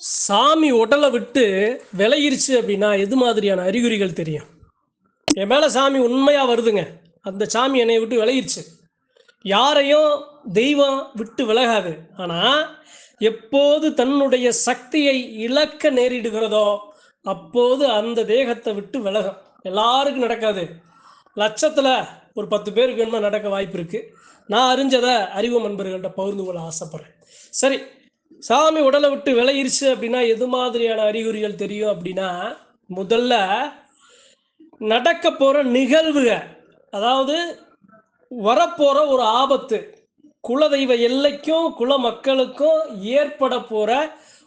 சாமி உடலை விட்டு விலகிருச்சு அப்படின்னா எது மாதிரியான அறிகுறிகள் தெரியும்? என் மேலே சாமி உண்மையாக வருதுங்க. அந்த சாமி என்னை விட்டு விலகிருச்சு. யாரையும் தெய்வம் விட்டு விலகாது. ஆனால் எப்போது தன்னுடைய சக்தியை இழக்க நேரிடுகிறதோ அப்போது அந்த தேகத்தை விட்டு விலகும். எல்லாருக்கும் நடக்காது. லட்சத்தில் ஒரு பத்து பேருக்கு வேணுமா நடக்க வாய்ப்பு இருக்குது நான் அறிஞ்சதை அறிவு நண்பர்கள்ட்ட பகிர்ந்து கொள்ள ஆசைப்பட்றேன். சரி சாமி உடலை விட்டு விலகிருச்சு அப்படின்னா எது மாதிரியான அறிகுறிகள் தெரியும் அப்படின்னா முதல்ல நடக்க போகிற நிகழ்வுக அதாவது வரப்போகிற ஒரு ஆபத்து குலதெய்வ எல்லைக்கும் குல மக்களுக்கும் ஏற்பட போகிற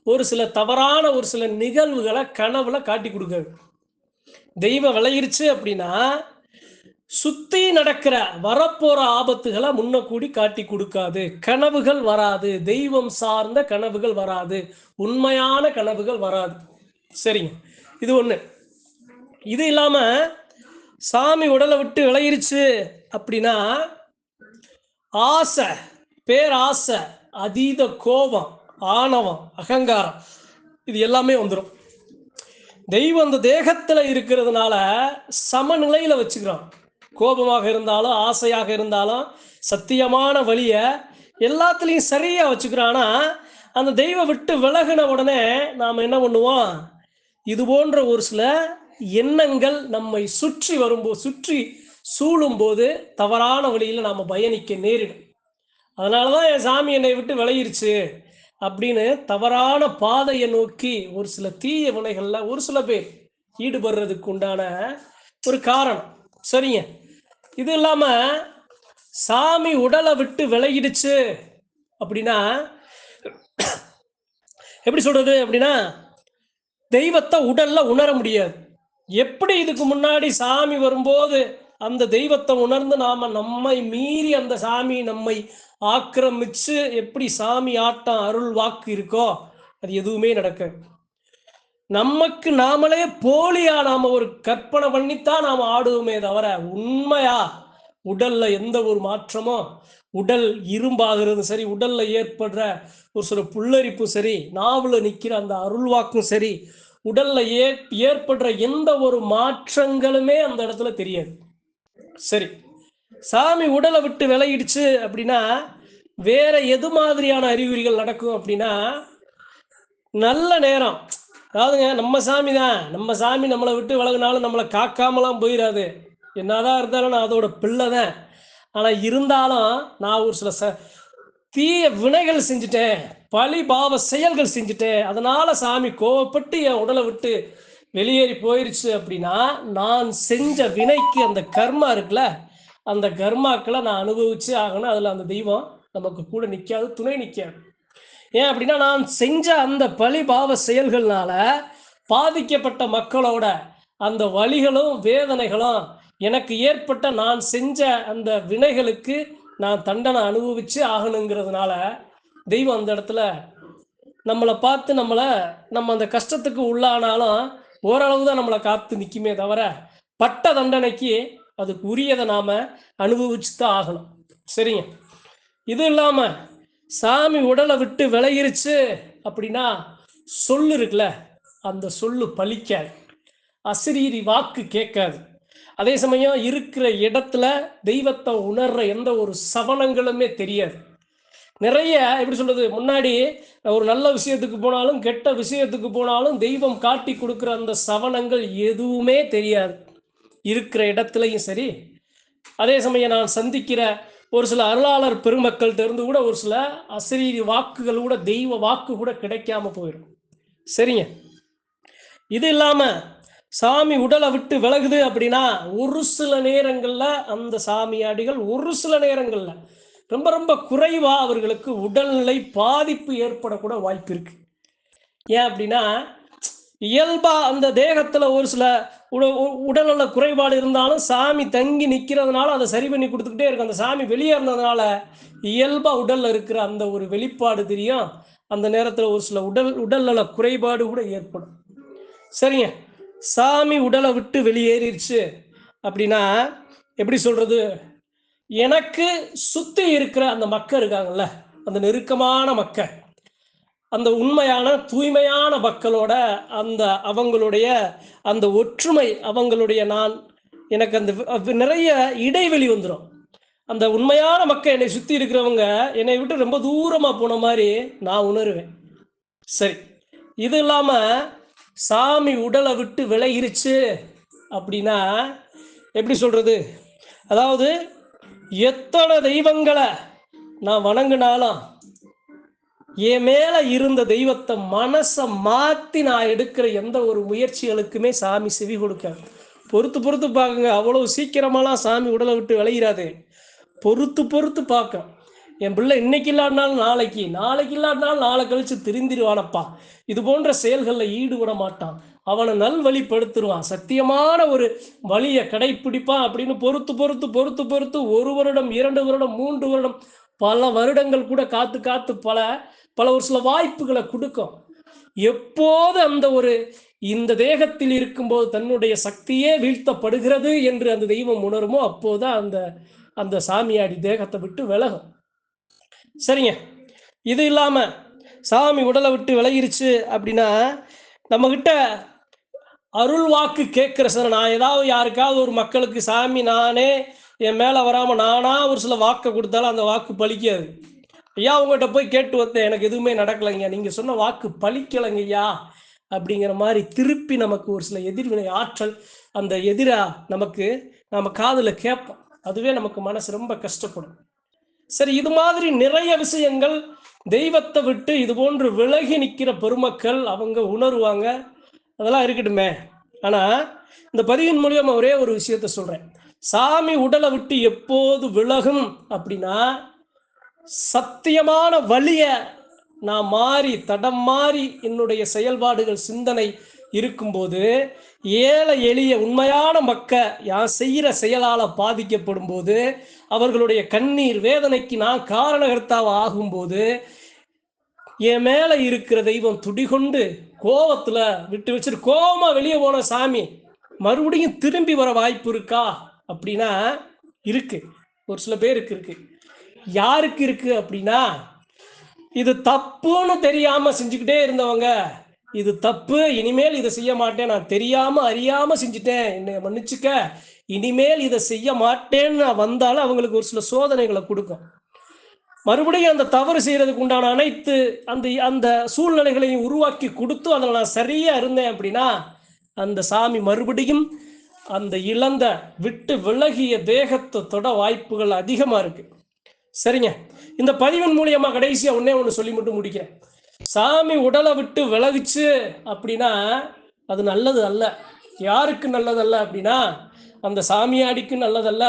ஒரு சில தவறான ஒரு சில நிகழ்வுகளை கனவுல காட்டி கொடுக்குறது தெய்வம் விளையிருச்சு அப்படின்னா சுத்தி நடக்கிற வரப்போற ஆபத்துகளை முன்ன கூடி காட்டி கொடுக்காது. கனவுகள் வராது. தெய்வம் சார்ந்த கனவுகள் வராது. உண்மையான கனவுகள் வராது. சரிங்க. இது ஒண்ணு. இது இல்லாம சாமி உடலை விட்டு விளையிருச்சு அப்படின்னா ஆசை பேராசை அதீத கோபம் ஆணவம் அகங்காரம் இது எல்லாமே வந்துடும் தெய்வம் அந்த தேகத்துல இருக்கிறதுனால சமநிலையில வச்சுக்கிறோம் கோபமாக இருந்தாலும் ஆசையாக இருந்தாலும் சத்தியமான வழியை எல்லாத்துலேயும் சரியாக வச்சுக்கிறோம் அந்த தெய்வம் விட்டு விலகின உடனே நாம் என்ன பண்ணுவோம்? இது போன்ற ஒரு சில எண்ணங்கள் நம்மை சுற்றி வரும்போது சுற்றி சூழும்போது தவறான வழியில் நாம் பயணிக்க நேரிடும். அதனால தான் என் சாமி என்னை விட்டு விளையிருச்சு அப்படின்னு தவறான பாதையை நோக்கி ஒரு சில தீய வினைகளில் ஒரு சில பேர் ஈடுபடுறதுக்கு உண்டான ஒரு காரணம். சரிங்க. இது இல்லாமல் சாமி உடலை விட்டு விலகிடுச்சு அப்படின்னா எப்படி சொல்றது அப்படின்னா தெய்வத்தை உடல்ல உணர முடியாது. எப்படி இதுக்கு முன்னாடி சாமி வரும்போது அந்த தெய்வத்தை உணர்ந்து நாம நம்மை மீறி அந்த சாமி நம்மை ஆக்கிரமிச்சு எப்படி சாமி ஆட்டம் அருள் வாக்கு இருக்கோ அது எதுவுமே நடக்காது. நமக்கு நாமளே போலியா நாம ஒரு கற்பனை பண்ணித்தான் நாம் ஆடுவோமே தவிர உண்மையா? உடல்ல எந்த ஒரு மாற்றமோ உடல் இரும்பாகிறது சரி உடல்ல ஏற்படுற ஒரு சில புல்லரிப்பும் சரி நாவல நிற்கிற அந்த அருள்வாக்கும் சரி உடல்ல ஏ ஏற்படுற எந்த ஒரு மாற்றங்களுமே அந்த இடத்துல தெரியாது. சரி சாமி உடலை விட்டு விலகிடுச்சு அப்படின்னா வேற எது மாதிரியான அறிகுறிகள் நடக்கும் அப்படின்னா நல்ல நேரம் அதாவதுங்க நம்ம சாமி தான் நம்ம சாமி நம்மளை விட்டு விலகினாலும் நம்மளை காக்காமலாம் போயிடாது என்னதான் இருந்தாலும் நான் அதோட பிள்ளை தான் ஆனால் இருந்தாலும் நான் ஒரு சில ச தீய வினைகள் செஞ்சுட்டேன். பழி பாவ செயல்கள் செஞ்சுட்டேன். அதனால சாமி கோவப்பட்டு என் உடலை விட்டு வெளியேறி போயிருச்சு அப்படின்னா நான் செஞ்ச வினைக்கு அந்த கர்மா இருக்குல்ல அந்த கர்மாக்களை நான் அனுபவிச்சு ஆகணும். அதில் அந்த தெய்வம் நமக்கு கூட நிற்காது துணை நிற்காது ஏன் அப்படின்னா நான் செஞ்ச அந்த பழிபாவ செயல்கள்னால பாதிக்கப்பட்ட மக்களோட அந்த வழிகளும் வேதனைகளும் எனக்கு ஏற்பட்ட நான் செஞ்ச அந்த வினைகளுக்கு நான் தண்டனை அனுபவிச்சு ஆகணுங்கிறதுனால தெய்வம் அந்த இடத்துல நம்மளை பார்த்து நம்மளை நம்ம அந்த கஷ்டத்துக்கு உள்ளானாலும் ஓரளவு தான் நம்மளை காத்து நிற்குமே தவிர பட்ட தண்டனைக்கு அதுக்கு உரியதை நாம் அனுபவிச்சு தான் ஆகணும். சரிங்க. இது இல்லாமல் சாமி உடலை விட்டு விலகிருச்சு அப்படின்னா சொல்லு இருக்குல்ல அந்த சொல்லு பலிக்காது அசிரீரி வாக்கு கேட்காது. அதே சமயம் இருக்கிற இடத்துல தெய்வத்தை உணர்ற எந்த ஒரு சவனங்களுமே தெரியாது. நிறைய எப்படி சொல்றது முன்னாடி ஒரு நல்ல விஷயத்துக்கு போனாலும் கெட்ட விஷயத்துக்கு போனாலும் தெய்வம் காட்டி கொடுக்குற அந்த சவனங்கள் எதுவுமே தெரியாது. இருக்கிற இடத்துலையும் சரி. அதே சமயம் நான் சந்திக்கிற ஒரு சில அருளாளர் பெருமக்கள்கிட்ட இருந்து கூட ஒரு சில அசரீரி வாக்குகள் கூட தெய்வ வாக்கு கூட கிடைக்காம போயிடும். சரிங்க. இது இல்லாம சாமி உடலை விட்டு விலகுது அப்படின்னா ஒரு சில நேரங்களில் அந்த சாமியாடிகள் ஒரு சில நேரங்களில் ரொம்ப ரொம்ப குறைவாக அவர்களுக்கு உடல்நிலை பாதிப்பு ஏற்படக்கூட வாய்ப்பு இருக்கு. ஏன் அப்படின்னா இயல்பா அந்த தேகத்துல ஒரு சில உடல்நல குறைபாடு இருந்தாலும் சாமி தங்கி நிக்கிறதுனால அதை சரி பண்ணி கொடுத்துக்கிட்டே இருக்கும். அந்த சாமி வெளியேறினதுனால இயல்பா உடல்ல இருக்கிற அந்த ஒரு வெளிப்பாடு தெரியும். அந்த நேரத்துல ஒரு சில உடல் உடல்நல குறைபாடு கூட ஏற்படும். சரிங்க. சாமி உடலை விட்டு வெளியேறிடுச்சு அப்படின்னா எப்படி சொல்றது? எனக்கு சுத்தி இருக்கிற அந்த மக்கள் இருக்காங்கல்ல அந்த நெருக்கமான மக்கள் அந்த உண்மையான தூய்மையான மக்களோட அந்த அவங்களுடைய அந்த ஒற்றுமை அவங்களுடைய நான் எனக்கு அந்த நிறைய இடைவெளி வந்துடும் அந்த உண்மையான மக்கள் என்னை சுற்றி இருக்கிறவங்க என்னை விட்டு ரொம்ப தூரமாக போன மாதிரி நான் உணருவேன். சரி இது இல்லாமல் சாமி உடலை விட்டு விலகிருச்சு அப்படின்னா எப்படி சொல்கிறது அதாவது எத்தனை தெய்வங்களை நான் வணங்கினாலும் என் மேலே இருந்த தெய்வத்தை மனசை மாற்றி நான் எடுக்கிற எந்த ஒரு முயற்சிகளுக்குமே சாமி செவி கொடுக்காது. பொறுத்து பொறுத்து பார்க்குங்க. அவ்வளவு சீக்கிரமாலாம் சாமி உடலை விட்டு விளையிறாது பொறுத்து பொறுத்து பார்க்க. என் பிள்ளை இன்னைக்கு இல்லாட்டினாலும் நாளைக்கு. நாளைக்கு இல்லாட்டினாலும் நாளை கழிச்சு திரிந்திருவானப்பா. இது போன்ற செயல்களில் ஈடுபட மாட்டான். அவனை நல்வழிப்படுத்திடுவான் சத்தியமான ஒரு வழியை கடைப்பிடிப்பான் அப்படின்னு பொறுத்து பொறுத்து பொறுத்து பொறுத்து ஒரு வருடம் இரண்டு வருடம் மூன்று வருடம் பல வருடங்கள் கூட காத்து காத்து பல பல ஒரு சில வாய்ப்புகளை கொடுக்கும். எப்போது அந்த ஒரு இந்த தேகத்தில் இருக்கும்போது தன்னுடைய சக்தியே வீழ்த்தப்படுகிறது என்று அந்த தெய்வம் உணருமோ அப்போதான் அந்த அந்த சாமியாடி தேகத்தை விட்டு விலகும். சரிங்க. இது இல்லாம சாமி உடலை விட்டு விலகிருச்சு அப்படின்னா நம்மக்கிட்ட அருள் வாக்கு கேட்குற சார் நான் ஏதாவது யாருக்காவது ஒரு மக்களுக்கு சாமி நானே என் மேலே வராமல் நானாக ஒரு சில வாக்கை கொடுத்தாலும் அந்த வாக்கு பலிக்காது. ஐயா உங்கள்கிட்ட போய் கேட்டு வந்தேன். எனக்கு எதுவுமே நடக்கலைங்க. நீங்கள் சொன்ன வாக்கு பழிக்கலைங்க ஐயா அப்படிங்கிற மாதிரி திருப்பி நமக்கு ஒரு சில எதிர்வினை ஆற்றல் அந்த எதிரா நமக்கு நம்ம காதில் கேட்போம். அதுவே நமக்கு மனசு ரொம்ப கஷ்டப்படும். சரி இது மாதிரி நிறைய விஷயங்கள் தெய்வத்தை விட்டு இது போன்று விலகி நிற்கிற பெருமக்கள் அவங்க உணருவாங்க. அதெல்லாம் இருக்கட்டுமே. ஆனா இந்த பதிவின் மூலியமா ஒரே ஒரு விஷயத்த சொல்றேன். சாமி உடலை விட்டு எப்போது விலகும் அப்படின்னா சத்தியமான வழிய நான் மாறி தடம் மாறி என்னுடைய செயல்பாடுகள் சிந்தனை இருக்கும்போது ஏழை எளிய உண்மையான மக்க யான் செய்கிற செயலால் பாதிக்கப்படும் போது அவர்களுடைய கண்ணீர் வேதனைக்கு நான் காரணகர்த்தாவ ஆகும்போது என் மேலே இருக்கிற தெய்வம் துடிகொண்டு கோவத்தில் விட்டு வச்சுட்டு கோபமாக வெளியே போன சாமி மறுபடியும் திரும்பி வர வாய்ப்பு இருக்கா? அப்படின்னா இருக்கு. ஒரு சில பேருக்கு இருக்குது யாருக்கு இருக்கு அப்படின்னா இது தப்புன்னு தெரியாம செஞ்சுக்கிட்டே இருந்தவங்க இது தப்பு இனிமேல் இதை செய்ய மாட்டேன் நான் தெரியாம அறியாம செஞ்சுட்டேன் என்னை மன்னிச்சுக்க இனிமேல் இதை செய்ய மாட்டேன்னு நான் வந்தாலும் அவங்களுக்கு ஒரு சில சோதனைகளை கொடுக்கும். மறுபடியும் அந்த தவறு செய்யறதுக்கு உண்டான அனைத்து அந்த அந்த சூழ்நிலைகளையும் உருவாக்கி கொடுத்து அதில் நான் சரியா இருந்தேன் அப்படின்னா அந்த சாமி மறுபடியும் அந்த இழந்த விட்டு விலகிய தேகத்தை தொட வாய்ப்புகள் அதிகமாக இருக்குது சரிங்க. இந்த பதிவின் மூலியமா கடைசியா ஒன்னே ஒன்று சொல்லி மட்டும் முடிக்கிறேன். சாமி உடலை விட்டு விலகுச்சு அப்படின்னா அது நல்லது அல்ல யாருக்கு நல்லதல்ல அப்படின்னா அந்த சாமியாடிக்கும் நல்லதல்ல.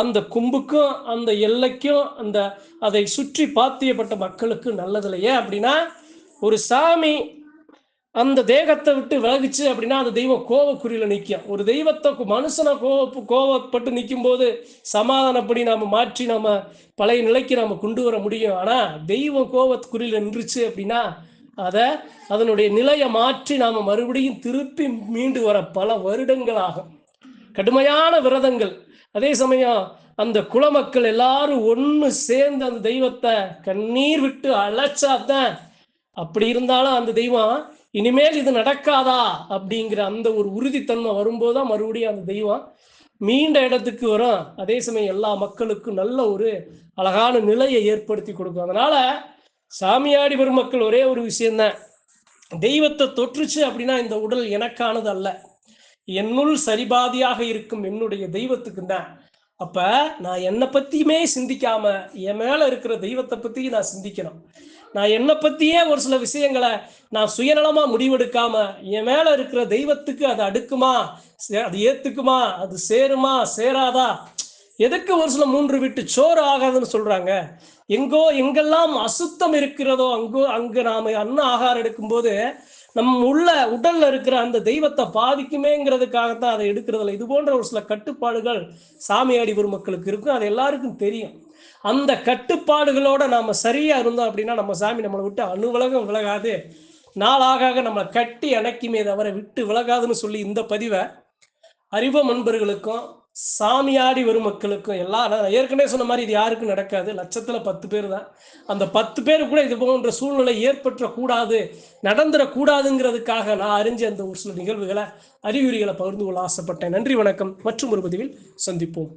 அந்த கும்புக்கும் அந்த எல்லைக்கும் அந்த அதை சுற்றி பாத்தியப்பட்ட மக்களுக்கு நல்லதில்லை ஏன் அப்படின்னா ஒரு சாமி அந்த தேகத்தை விட்டு விலகுச்சு அப்படின்னா அந்த தெய்வம் கோவக்குறியில் நிற்கும் ஒரு தெய்வத்தை மனுஷனை கோவ கோவப்பட்டு நிற்கும் போது சமாதானப்படி நாம் மாற்றி நம்ம பழைய நிலைக்கு நாம் கொண்டு வர முடியும். ஆனால் தெய்வம் கோவக்குறியில் நின்றுச்சு அப்படின்னா அதை அதனுடைய நிலையை மாற்றி நாம் மறுபடியும் திருப்பி மீண்டு வர பல வருடங்கள் ஆகும். கடுமையான விரதங்கள். அதே சமயம் அந்த குலமக்கள் எல்லாரும் ஒன்று சேர்ந்து அந்த தெய்வத்தை கண்ணீர் விட்டு அழைச்சாதான் அப்படி இருந்தாலும் அந்த தெய்வம் இனிமேல் இது நடக்காதா அப்படிங்கிற அந்த ஒரு உறுதித்தன்மை வரும்போது தான் மறுபடியும் அந்த தெய்வம் மீண்ட இடத்துக்கு வரும். அதே சமயம் எல்லா மக்களுக்கும் நல்ல ஒரு அழகான நிலையை ஏற்படுத்தி கொடுக்கும். அதனால சாமியாடி பெருமக்கள் ஒரே ஒரு விஷயம்தான். தெய்வத்தை தொற்றுச்சு அப்படின்னா இந்த உடல் எனக்கானது அல்ல. என்னுள் சரிபாதியாக இருக்கும் என்னுடைய தெய்வத்துக்கு தான் அப்ப நான் என்னை பத்தியுமே சிந்திக்காம என் மேல இருக்கிற தெய்வத்தை பத்தி நான் சிந்திக்கணும். நான் என்னை பத்தியே ஒரு சில விஷயங்களை நான் சுயநலமா முடிவெடுக்காம என் மேல இருக்கிற தெய்வத்துக்கு அது அடுக்குமா சே- அது ஏத்துக்குமா அது சேருமா சேராதா? எதுக்கு ஒரு சில மூன்று வீட்டு சோறு ஆகாதுன்னு சொல்றாங்க? எங்கோ எங்கெல்லாம் அசுத்தம் இருக்கிறதோ அங்கோ அங்கு நாம அன்ன ஆகாரம் எடுக்கும்போது நம் உள்ள உடல்ல இருக்கிற அந்த தெய்வத்தை பாதிக்குமேங்கிறதுக்காகத்தான் அதை எடுக்கிறதில்ல. இது போன்ற ஒரு சில கட்டுப்பாடுகள் சாமியாடி பெருமக்களுக்கு இருக்கும். அது எல்லாருக்கும் தெரியும். அந்த கட்டுப்பாடுகளோட நாம சரியா இருந்தோம் அப்படின்னா நம்ம சாமி நம்மளை விட்டு அணுவலகம் விலகாது. நாளாக ஆக நம்மளை கட்டி அணைக்குமே தவிர விட்டு விலகாதுன்னு சொல்லி இந்த பதிவை அறிவ நண்பர்களுக்கும் சாமியாடி வரும் மக்களுக்கும் எல்லா நான் ஏற்கனவே சொன்ன மாதிரி இது யாருக்கும் நடக்காது. லட்சத்தில் பத்து பேர் தான். அந்த பத்து பேர் கூட இது போன்ற சூழ்நிலை ஏற்பற்றக்கூடாது நடந்துடக்கூடாதுங்கிறதுக்காக நான் அறிஞ்ச அந்த ஒரு சில நிகழ்வுகளை அறிகுறிகளை பகிர்ந்து கொள்ள ஆசைப்பட்டேன். நன்றி வணக்கம். மற்றும் ஒரு பதிவில் சந்திப்போம்.